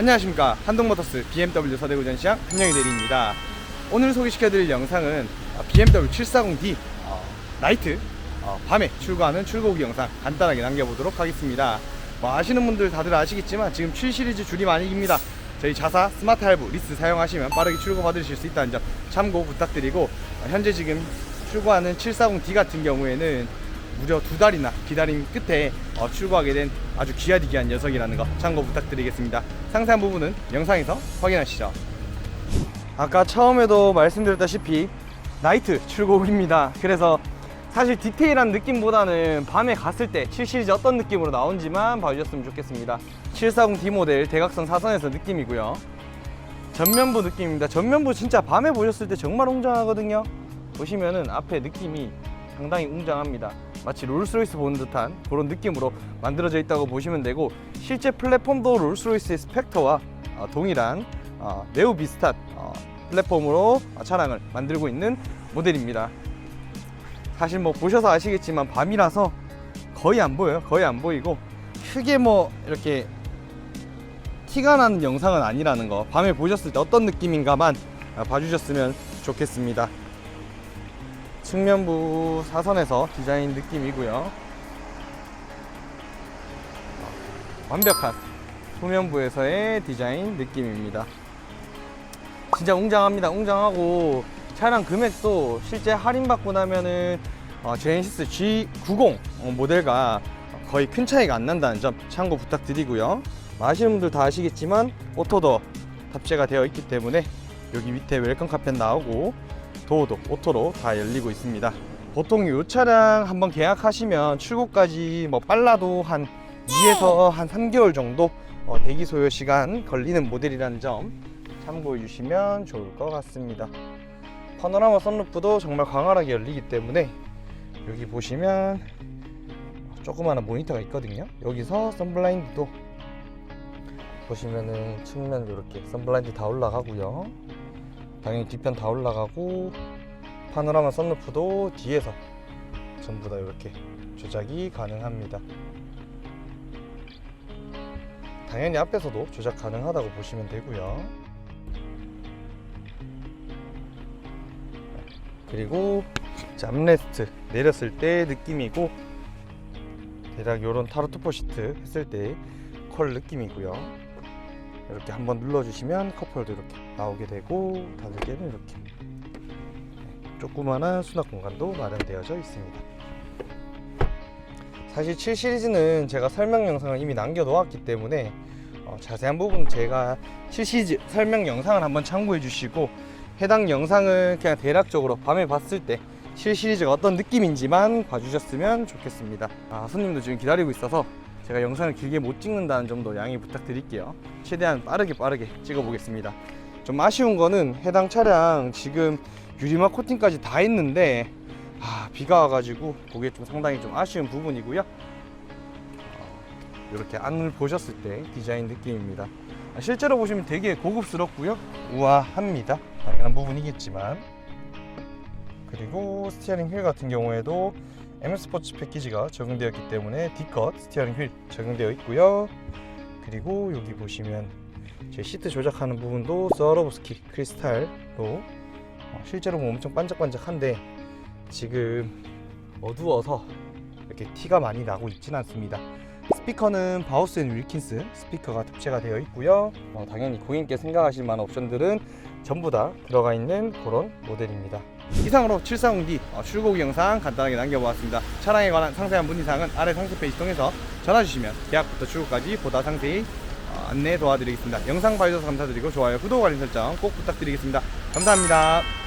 안녕하십니까. 한동모터스 BMW 서대구 전 시장 한영희 대리입니다. 오늘 소개시켜드릴 영상은 BMW 740D 어, 나이트 어, 밤에 출고하는 출고기 영상 간단하게 남겨보도록 하겠습니다. 뭐 아시는 분들 다들 아시겠지만 지금 7 시리즈 줄임 아니깁니다. 저희 자사 스마트 할부 리스 사용하시면 빠르게 출고 받으실 수 있다는 점 참고 부탁드리고 어, 현재 지금 출고하는 740D 같은 경우에는 무려 두 달이나 기다림 끝에 어, 출고하게 된 아주 귀하디귀한 녀석이라는 거 참고 부탁드리겠습니다. 상세한 부분은 영상에서 확인하시죠. 아까 처음에도 말씀드렸다시피 나이트 출고입니다. 그래서 사실 디테일한 느낌보다는 밤에 갔을 때 7시리즈 어떤 느낌으로 나온지만 봐주셨으면 좋겠습니다. 740D 모델 대각선 사선에서 느낌이고요. 전면부 느낌입니다. 전면부 진짜 밤에 보셨을 때 정말 웅장하거든요. 보시면은 앞에 느낌이 상당히 웅장합니다. 마치 롤스로이스 보는 듯한 그런 느낌으로 만들어져 있다고 보시면 되고 실제 플랫폼도 롤스로이스의 스펙터와 어, 동일한 어, 매우 비슷한 어, 플랫폼으로 어, 차량을 만들고 있는 모델입니다. 사실 뭐 보셔서 아시겠지만 밤이라서 거의 안 보여요. 거의 안 보이고 크게 뭐 이렇게 티가 나는 영상은 아니라는 거 밤에 보셨을 때 어떤 느낌인가만 어, 봐주셨으면 좋겠습니다. 측면부 사선에서 디자인 느낌이고요. 어, 완벽한 소면부에서의 디자인 느낌입니다. 진짜 웅장합니다. 웅장하고 차량 금액도 실제 할인받고 나면은 어, 제네시스 G90 어, 모델과 거의 큰 차이가 안 난다는 점 참고 부탁드리고요. 뭐 아시는 분들 다 아시겠지만 오토도 탑재가 되어 있기 때문에 여기 밑에 웰컴 카펫 나오고 도어도 오토로 다 열리고 있습니다. 보통 이 차량 한번 계약하시면 출고까지 뭐 빨라도 한 2에서 한 3개월 정도 어, 대기 소요 시간 걸리는 모델이라는 점 참고해 주시면 좋을 것 같습니다. 파노라마 선루프도 정말 광활하게 열리기 때문에 여기 보시면 조그마한 모니터가 있거든요. 여기서 선블라인드도 보시면은 측면 이렇게 선블라인드 다 올라가고요. 당연히 뒤편 다 올라가고 파노라마 선루프도 뒤에서 전부 다 이렇게 조작이 가능합니다. 당연히 앞에서도 조작 가능하다고 보시면 되고요. 그리고 잠레스트 내렸을 때 느낌이고 대략 이런 타로트포 시트 했을 때 컬 느낌이고요. 이렇게 한번 눌러주시면 컵홀도 이렇게 나오게 되고 닫을게는 이렇게 네, 조그마한 수납 공간도 마련되어져 있습니다. 사실 7 시리즈는 제가 설명 영상을 이미 남겨 놓았기 때문에 어, 자세한 부분 제가 7 시리즈 설명 영상을 한번 참고해 주시고 해당 영상을 그냥 대략적으로 밤에 봤을 때 7 시리즈가 어떤 느낌인지만 봐주셨으면 좋겠습니다. 아, 손님도 지금 기다리고 있어서 제가 영상을 길게 못 찍는다는 점도 양해 부탁드릴게요. 최대한 빠르게 빠르게 찍어 보겠습니다. 좀 아쉬운 거는 해당 차량 지금 유리막 코팅까지 다 했는데 아, 비가 와가지고 그게 좀 상당히 좀 아쉬운 부분이고요. 이렇게 안을 보셨을 때 디자인 느낌입니다. 아, 실제로 보시면 되게 고급스럽고요. 우아합니다. 당연한 부분이겠지만 그리고 스티어링 휠 같은 경우에도 M 스포츠 패키지가 적용되었기 때문에 D컷 스티어링 휠 적용되어 있고요. 그리고 여기 보시면 제 시트 조작하는 부분도 스와로브스키 크리스탈로 어, 실제로 보면 엄청 반짝반짝한데 지금 어두워서 이렇게 티가 많이 나고 있진 않습니다. 스피커는 바우스 앤 윌킨스 스피커가 탑재가 되어 있고요. 어, 당연히 고객님께 생각하실 만한 옵션들은 전부 다 들어가 있는 그런 모델입니다. 이상으로 740D 어, 출고기 영상 간단하게 남겨보았습니다. 차량에 관한 상세한 문의사항은 아래 상세 페이지 통해서 전화 주시면 계약부터 출고까지 보다 상세히 어, 안내 도와드리겠습니다. 영상 봐주셔서 감사드리고 좋아요, 구독, 알림 설정 꼭 부탁드리겠습니다. 감사합니다.